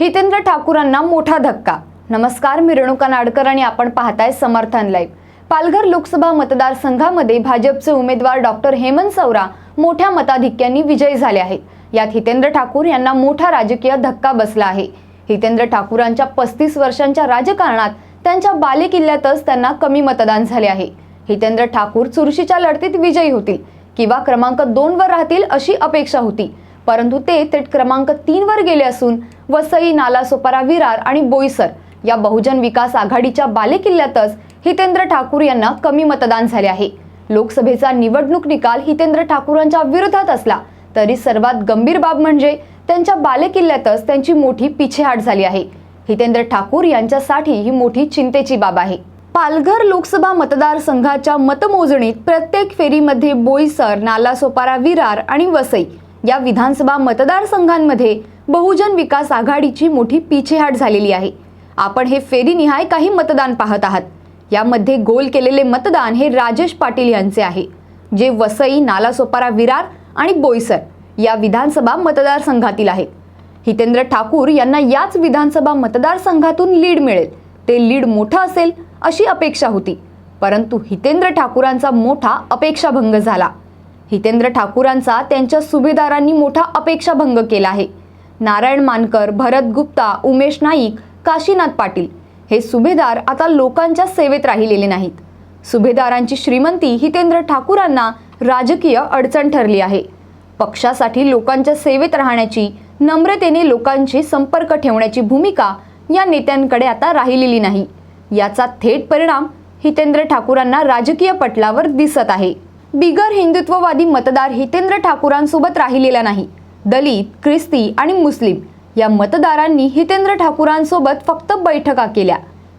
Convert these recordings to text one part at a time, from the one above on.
हितेंद्र ठाकूरांना मोठा धक्का. नमस्कार मी रेणुका नाडकर आणि आपण पाहताय समर्थन लाईव्ह. पालघर लोकसभा मतदारसंघामध्ये भाजपचे उमेदवार डॉक्टर हेमंत सौरा मोठ्या मताधिक्यांनी विजयी झाले आहेत. यात हितेंद्र ठाकूर यांना मोठा राजकीय धक्का बसला आहे. हितेंद्र ठाकूरांच्या पस्तीस वर्षांच्या राजकारणात त्यांच्या बालेकिल्ल्यातच त्यांना कमी मतदान झाले आहे. हितेंद्र ठाकूर चुरशीच्या लढतीत विजयी होतील किंवा क्रमांक दोन वर राहतील अशी अपेक्षा होती. परंतु ते थेट क्रमांक तीन वर गेले असून वसई नालासोपारा विरार आणि बोईसर या बहुजन विकास आघाडीच्या बालेकिल्ल्यातच हितेंद्र ठाकूर यांना कमी मतदान झाले आहे. लोकसभेचा निवडणूक निकाल हितेंद्र ठाकूरांच्या विरोधात असला तरी सर्वात गंभीर बाब म्हणजे त्यांच्या बालेकिल्ल्यातच त्यांची मोठी पिछेहाट झाली आहे. हितेंद्र ठाकूर यांच्यासाठी ही मोठी चिंतेची बाब आहे. पालघर लोकसभा मतदारसंघाच्या मतमोजणीत प्रत्येक फेरीमध्ये बोईसर नालासोपारा विरार आणि वसई या विधानसभा मतदारसंघांमध्ये बहुजन विकास आघाडीची मोठी पिछेहाट झालेली आहे. आपण हे फेरीनिहाय काही मतदान पाहत आहात. यामध्ये गोल केलेले मतदान हे राजेश पाटील यांचे आहे. जे वसई नालासोपारा विरार आणि बोईसर या विधानसभा मतदारसंघातील आहेत. हितेंद्र ठाकूर यांना याच विधानसभा मतदारसंघातून लीड मिळेल. ते लीड मोठं असेल अशी अपेक्षा होती. परंतु हितेंद्र ठाकूरांचा मोठा अपेक्षाभंग झाला. हितेंद्र ठाकूरांचा त्यांच्या सुभेदारांनी मोठा अपेक्षाभंग केला आहे. नारायण मानकर भरत गुप्ता उमेश नाईक काशीनाथ पाटील हे सुभेदार आता लोकांच्या सेवेत राहिलेले नाहीत. सुभेदारांची श्रीमंती हितेंद्र ठाकूरांना राजकीय अडचण ठरली आहे. पक्षासाठी लोकांच्या सेवेत राहण्याची नम्रतेने लोकांशी संपर्क ठेवण्याची भूमिका या नेत्यांकडे आता राहिलेली नाही. याचा थेट परिणाम हितेंद्र ठाकूरांना राजकीय पटलावर दिसत आहे. बिगर हिंदुत्ववादी मतदार हितेंद्र ठाकूरांसोबत राहिलेला नाही. दलित ख्रिस्ती आणि मुस्लिम या मतदारांनी हितेंद्र ठाकूरांसोबत फक्त बैठका केल्या.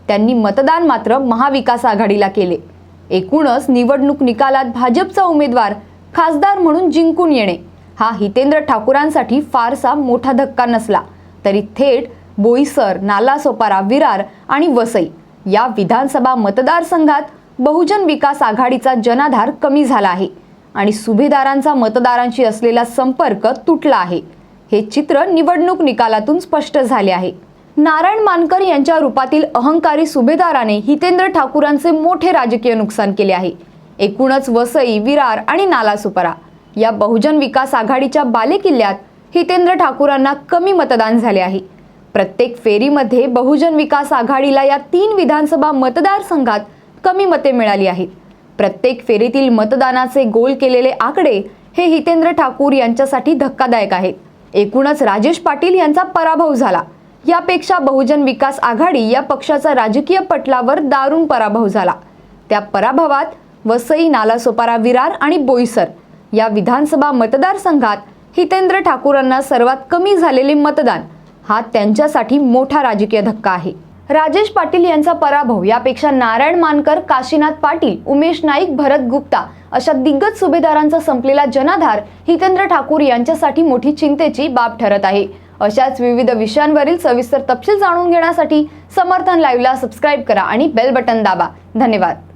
त्यांनी मतदान मात्र महाविकास आघाडीला केले. एकूणच निवडणूक निकालात भाजपचा उमेदवार खासदार म्हणून जिंकून येणे. हा हितेंद्र ठाकूरांसाठी फारसा मोठा धक्का नसला. तरी थेट बोईसर नालासोपारा विरार आणि वसई या विधानसभा मतदारसंघात बहुजन विकास आघाडीचा जनाधार कमी झाला आहे आणि सुभेदारांचा मतदारांशी असलेला संपर्क तुटला आहे. हे चित्र निवडणूक निकालातून स्पष्ट झाले आहे. नारायण मानकर यांच्या रूपातील अहंकारी सुभेदाराने हितेंद्र ठाकूरांचे मोठे राजकीय नुकसान केले आहे. एकूणच वसई विरार आणि नालासुपरा या बहुजन विकास आघाडीच्या बालेकिल्ल्यात हितेंद्र ठाकूरांना कमी मतदान झाले आहे. प्रत्येक फेरीमध्ये बहुजन विकास आघाडीला या तीन विधानसभा मतदारसंघात कमी मते मिळाली आहेत. प्रत्येक फेरीतील मतदानाचे गोल केलेले आकडे हे हितेंद्र ठाकूर यांच्यासाठी धक्कादायक आहेत. एकूणच राजेश पाटील यांचा पराभव झाला. यापेक्षा बहुजन विकास आघाडी या पक्षाचा राजकीय पटलावर दारुण पराभव झाला. त्या पराभवात वसई नालासोपारा विरार आणि बोईसर या विधानसभा मतदारसंघात हितेंद्र ठाकूरांना सर्वात कमी झालेले मतदान हा त्यांच्यासाठी मोठा राजकीय धक्का आहे. राजेश पाटील यांचा पराभव. यापेक्षा नारायण मानकर काशीनाथ पाटील उमेश नाईक भरत गुप्ता अशा दिग्गज सुभेदारांचा संपलेला जनाधार हितेंद्र ठाकूर यांच्यासाठी मोठी चिंतेची बाब ठरत आहे. अशाच विविध विषयांवरील सविस्तर तपशील जाणून घेण्यासाठी समर्थन लाईव्हला सबस्क्राईब करा आणि बेल बटन दाबा. धन्यवाद.